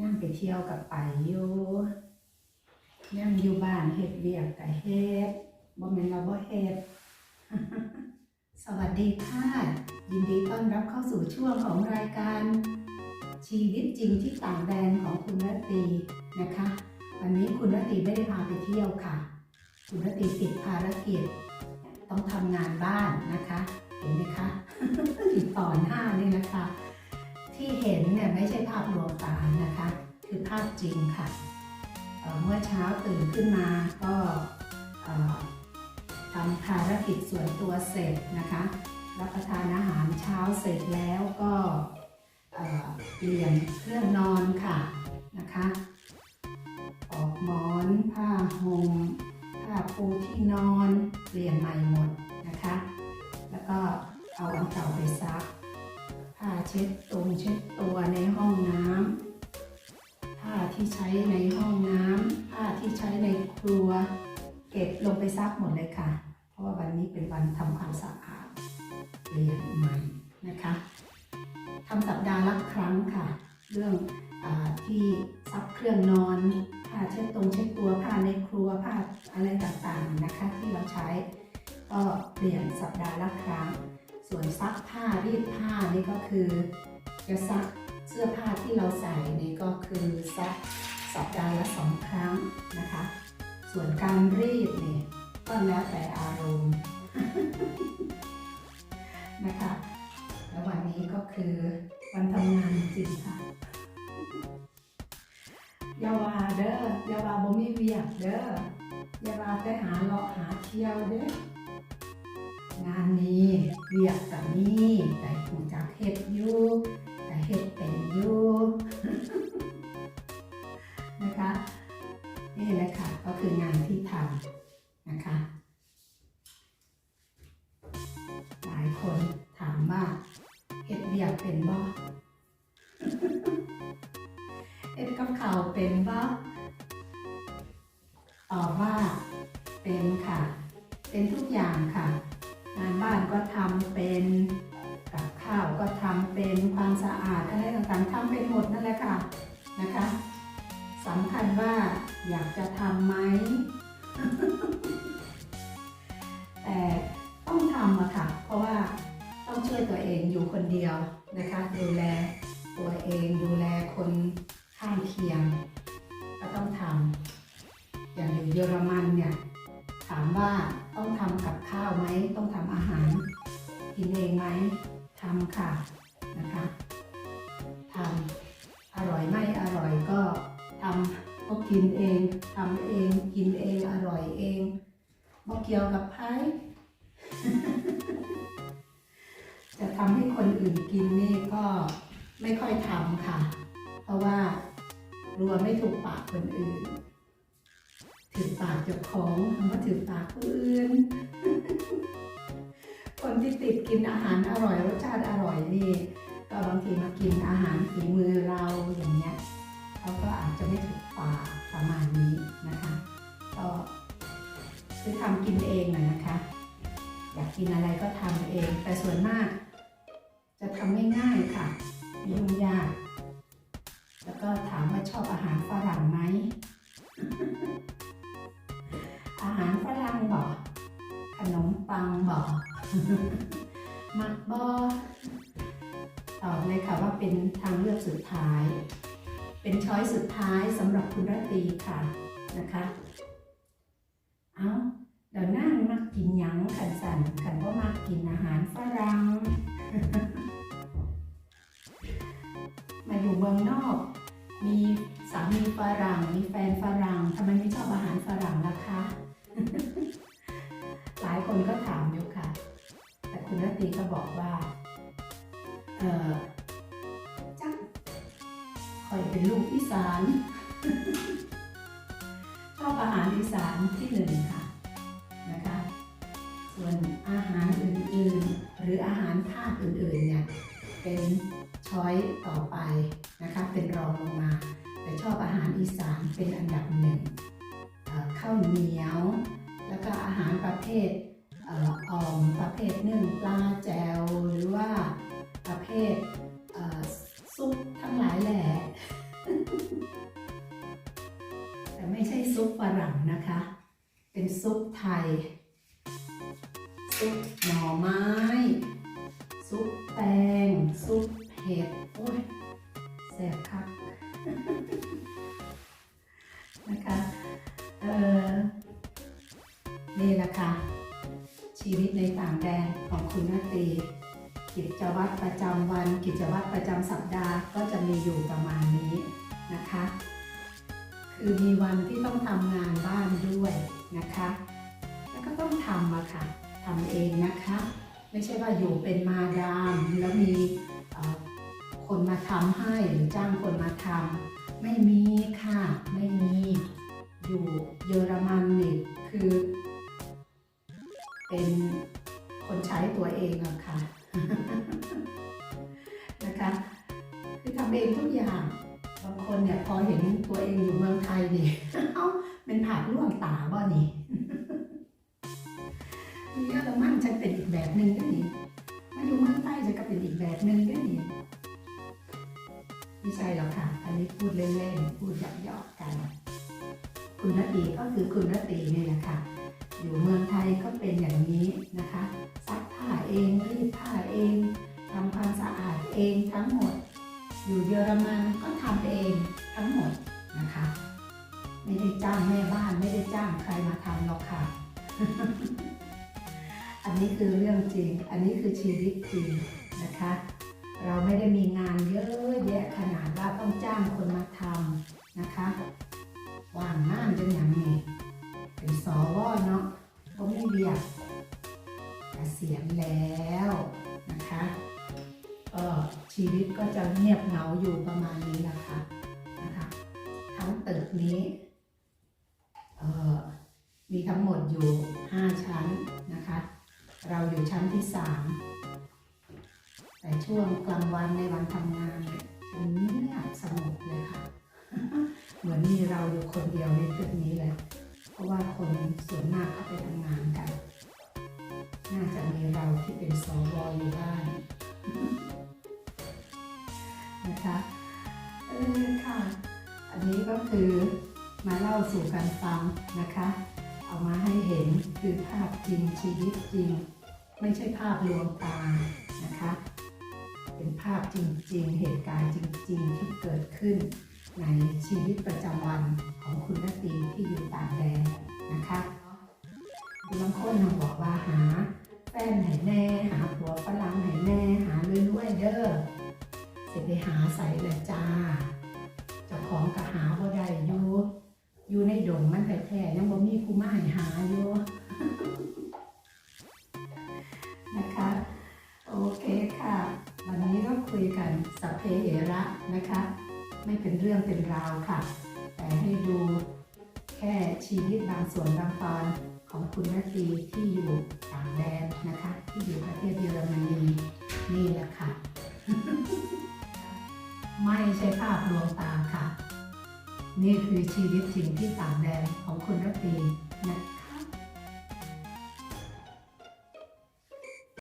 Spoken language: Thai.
ย่างไปเที่ยวกับไปอยู่ย่างอยู่บ้านเฮ็ดเวียกกับเฮ็ดบ่แม่นเราบ่เฮ็ดสวัสดีค่ะ ยินดีต้อนรับเข้าสู่ช่วงของรายการ ชีวิตจริงที่ต่างแดนของคุณรตีนะคะ วันนี้คุณรตีไม่ได้พาไปเที่ยวค่ะ คุณรตีติดภารกิจ ต้องทำงานบ้านนะคะ เห็นไหมคะอยู่ต่อหน้านี่นะคะ ที่เห็นเนี่ยไม่ใช่ภาพลวงตานะคะ คือภาพจริงค่ะเเมื่อเช้าตื่นขึ้นมาก็ทำภารกิจส่วนตัวเสร็จนะคะ รับประทานอาหารเช้าเสร็จแล้วก็เอ่อเปลี่ยนเครื่องนอนค่ะนะคะออกหมอนผ้าห่มผ้าปูที่นอน เปลี่ยนใหม่หมดนะคะ แล้วก็เอาอันเก่าไปซัก ผ้าเช็ดตรงเช็ดตัวในห้องน้ำผ้าที่ใช้ในห้องน้ำผ้าที่ใช้ในครัว เก็บลงไปซักหมดเลยค่ะ เพราะว่าวันนี้เป็นวันทำความสะอาดเปลี่ยนใหม่นะคะทำสัปดาห์ละครั้งค่ะ เรื่องอที่ซักเครื่องนอนผ้าเช็ดตรงเช็ดตัวผ้าในครัวผ้าอะไรต่างๆนะคะ ที่เราใช้ก็เปลี่ยนสัปดาห์ละครั้ง ส่วนซักผ้ารีดผ้านี่ก็คือ จะซักเสื้อผ้าที่เราใส่นี่ก็คือซักสัปดาห์ละสองครั้งนะคะ ส่วนการรีดเนี่ยก็แล้วแต่อารมณ์นะคะแล้ววันนี้ก็คือวันทำงานจริงค่ะยาวาเด้อยาวาบ่มีเวียกเด้อยาวาไปหาเลาะหาเที่ยวเด้องานนี้ เวียกกับนี่แต่หูจักเฮ็ดอยู่แต่เฮ็ดเป็นอยู่นะคะนี่แหละค่ะก็คืองานที่ทำนะคะ หลายคนถามว่าเฮ็ดเวียกเป็นบ่เฮ็ดกับข้าวเป็นบ่ตอบว่าเป็นค่ะ เป็นทุกอย่างค่ะ เป็นความสะอาดอะไรต่างๆทำเป็นหมดนั่นแหละค่ะนะคะสำคัญว่าอยากจะทำไหม แต่ต้องทำอะค่ะ เพราะว่าต้องช่วยตัวเองอยู่คนเดียวนะคะ ดู กินเองทำเองกินเองอร่อยเองบ่เกี่ยวกับไพ่จะทำให้คนอื่นกินนี่ก็ไม่ค่อยทำค่ะ เพราะว่ากลัวไม่ถูกปากคนอื่นถือปากเจ้าของคำว่าถือปากผู้อื่น คนที่ติดกินอาหารอร่อยรสชาติอร่อยนี่ก็บางทีมากินอาหารฝีมือเราอย่างเงี้ยเขาก็อาจจะไม่ถูก ปาประมาณนี้นะคะ ก็คือทำกินเองนะนะคะ อยากกินอะไรก็ทำเอง แต่ส่วนมาก จะทำง่ายๆค่ะไม่ยุ่งยาก แล้วก็ถามว่าชอบอาหารฝรั่งไหม อาหารฝรั่งบอกขนมปังบอกมักบอตอบเลยค่ะว่าเป็นทางเลือกสุดท้าย เป็นช้อยสุดท้ายสำหรับคุณรัตีค่ะนะคะ เอาเดี๋ยวนั่งมักกินยังขันสันขันว่ามักกินอาหารฝรั่งมาอยู่เมืองนอก มีสามีฝรั่งมีแฟนฝรั่งทำไมไม่ชอบอาหารฝรั่งล่ะคะ หลายคนก็ถามอยู่ค่ะ แต่คุณรตตีก็บอกว่า เออ ลูกอีสาน ชอบอาหารอีสานที่หนึ่งค่ะนะคะ ส่วนอาหารอื่นๆ หรืออาหารภาคอื่นๆเนี่ยเป็นช้อยต่อไปนะคะเป็นรองลงมาแต่ชอบอาหารอีสานเป็นอันดับหนึ่งข้าวเหนียว แล้วก็อาหารประเภทอ่อมประเภทนึ่งปลาแจวหรือว่าประเภทซุปทั้งหลายแหล่ ซุปฝรั่งนะคะ เป็นซุปไทย ซุปหน่อไม้ ซุปแตง ซุปเห็ด โอ้ยแซ่บคักนะคะเออนี่แหละค่ะ ชีวิตในต่างแดนของคุณนาตีกิจวัตรประจำวัน กิจวัตรประจำสัปดาห์ก็จะมีอยู่ประมาณนี้นะคะ คือมีวันที่ต้องทำงานบ้านด้วยนะคะ แล้วก็ต้องทำอะค่ะทำเองนะคะ ไม่ใช่ว่าอยู่เป็นมาดามแล้วมีคนมาทำให้หรือจ้างคนมาทำไม่มีค่ะ ไม่มี อยู่เยอรมันนี่คือ เป็นคนใช้ตัวเองอะค่ะนะคะ คือทำเองทุกอย่าง คนเนี่ยพอเห็นตัวเองอยู่เมืองไทยนี่เอ้าเป็นผาดล่วงตาบ่นี่เยอรมันฉันเป็นอีกแบบหนึ่งก็นี่มาอยู่เมืองใต้จะก็เป็นอีกแบบหนึ่งก็นี่ไม่ใช่หรอกค่ะ อันนี้พูดเล่นๆ พูดหยอกๆกัน คุณนตีก็คือคุณนตีนี่แหละค่ะ อยู่เมืองไทยก็เป็นอย่างนี้นะคะ ซักผ้าเอง รีดผ้าเองทำความสะอาดเองทั้งหมด อยู่เยอรมันก็ทำ จ้างแม่บ้านไม่ได้จ้างใครมาทำหรอกค่ะ อันนี้คือเรื่องจริง อันนี้คือชีวิตจริงนะคะ เราไม่ได้มีงานเยอะแยะขนาดว่าต้องจ้างคนมาทำนะคะว่างงานจนอย่างนี้เป็นสวเนาะก็ไม่เบียกเกษียณแล้วนะคะก็ชีวิตก็จะเงียบเหงาอยู่ประมาณนี้ มีทั้งหมดอยู่ 5 ชั้นนะคะ เราอยู่ชั้นที่ 3 แต่ช่วงกลางวันในวันทำงานเนี่ยเงียบสงบเลยค่ะ เหมือนมีเราอยู่คนเดียวในตึกนี้เลย เพราะว่าคนส่วนมากเขาไปทำงานกัน น่าจะมีเราที่เป็นสวอยู่บ้านนะคะเออค่ะ อันนี้ก็คือมาเล่าสู่กันฟังนะคะ คือภาพจริงชีวิตจริง ไม่ใช่ภาพลวงตานะคะ เป็นภาพจริงๆ เหตุการณ์จริงๆ ที่เกิดขึ้น ในชีวิตประจำวันของคุณนาตีที่อยู่ต่างแดนนะคะคุณบางคนน่ะบอกว่าหาแฟนไหนแน่หาผัวฝรั่งไหนแน่หาเรวยๆเด้อสิไปหาใส่ลยจ้าเจ้าของก็หาบ่ได้อยู่ อยู่ในดงมันแท้ๆยังบ่มีผู้มาให้หาอยู่นะคะ โอเคค่ะ วันนี้ก็คุยกันสัพเพเหระนะคะ ไม่เป็นเรื่องเป็นราวค่ะ แต่ให้ดูแค่ชีวิตบางส่วนบางตอนของคุณนาตีที่อยู่ต่างแดนนะคะ นี่คือชีวิตจริงที่ต่างแดนของคุณนาตีนะ